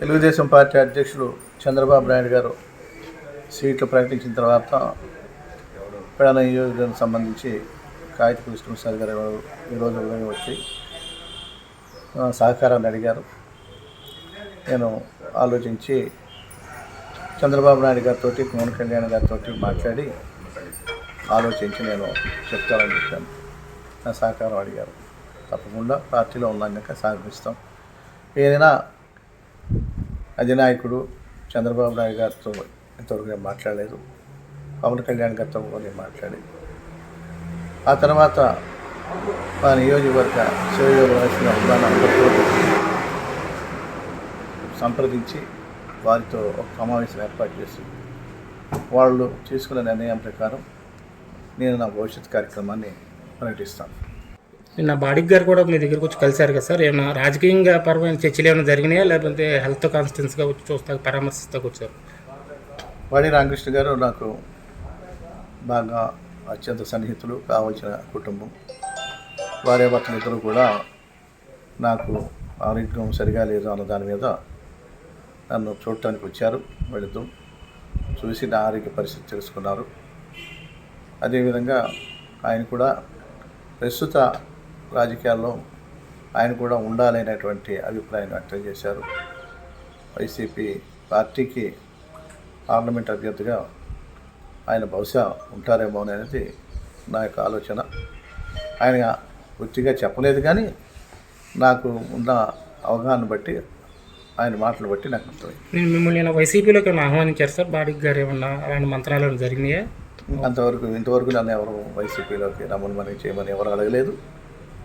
Telugu Desam party అధ్యక్షులు చంద్రబాబు నాయుడు గారు సీట్లు ప్రకటించిన తర్వాత పేడ నియోజకవర్గానికి సంబంధించి కాగిత కృష్ణసారి గారు ఈరోజు ఉదయం వచ్చి సహకారాన్ని అడిగారు. నేను ఆలోచించి చంద్రబాబు నాయుడు గారితో పవన్ కళ్యాణ్ గారితో మాట్లాడి ఆలోచించి నేను చెప్తానని చెప్పాను. నా సహకారం అడిగారు. తప్పకుండా పార్టీలో ఉన్నాక సహకరిస్తాం. ఏదైనా అధినాయకుడు చంద్రబాబు నాయుడు గారితో ఇంతవరకు నేను మాట్లాడలేదు. పవన్ కళ్యాణ్ గారితో కూడా నేను మాట్లాడి ఆ తర్వాత మా నియోజకవర్గ సేవయోగవలసిన అందరితో సంప్రదించి వారితో ఒక సమావేశం ఏర్పాటు చేసి వాళ్ళు తీసుకున్న నిర్ణయం ప్రకారం నేను నా భవిష్యత్ కార్యక్రమాన్ని ప్రకటిస్తాను. నిన్న బాడిక్ గారు కూడా మీ దగ్గరికి వచ్చి కలిశారు కదా సార్? ఏమైనా రాజకీయంగా పరమైన చర్చలు ఏమైనా జరిగినాయా? లేకపోతే హెల్త్ కాన్స్టిట్యున్సీగా వచ్చి చూస్తా పరామర్శిస్తాకు వచ్చారు? వాడి రామకృష్ణ గారు నాకు బాగా అత్యంత సన్నిహితులు కావలసిన కుటుంబం. భార్య ఇద్దరు కూడా నాకు ఆరోగ్యం సరిగా లేదు అన్న దాని మీద నన్ను చూడటానికి వచ్చారు. వెళుతూ చూసి నా ఆరోగ్య పరిస్థితి తెలుసుకున్నారు. అదేవిధంగా ఆయన కూడా ప్రస్తుత రాజకీయాల్లో ఆయన కూడా ఉండాలనేటువంటి అభిప్రాయం వ్యక్తం చేశారు. వైసీపీ పార్టీకి పార్లమెంట్ అభ్యర్థిగా ఆయన బహుశా ఉంటారేమో అనేది నా యొక్క ఆలోచన. ఆయన పూర్తిగా చెప్పలేదు కానీ నాకు ఉన్న అవగాహన బట్టి ఆయన మాటలు బట్టి నాకు అర్థమైంది. నేను మిమ్మల్ని ఏమైనా వైసీపీలోకి ఆహ్వానించారు సార్? బాడిక్ గారు ఏమన్నా అలాంటి మంత్రాలు జరిగినాయా? అంతవరకు ఇంతవరకు నన్ను ఎవరు వైసీపీలోకి రమ్మని చేయమని ఎవరు అడగలేదు.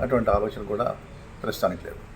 అటువంటి ఆలోచన కూడా ప్రస్తుతానికి లేదు.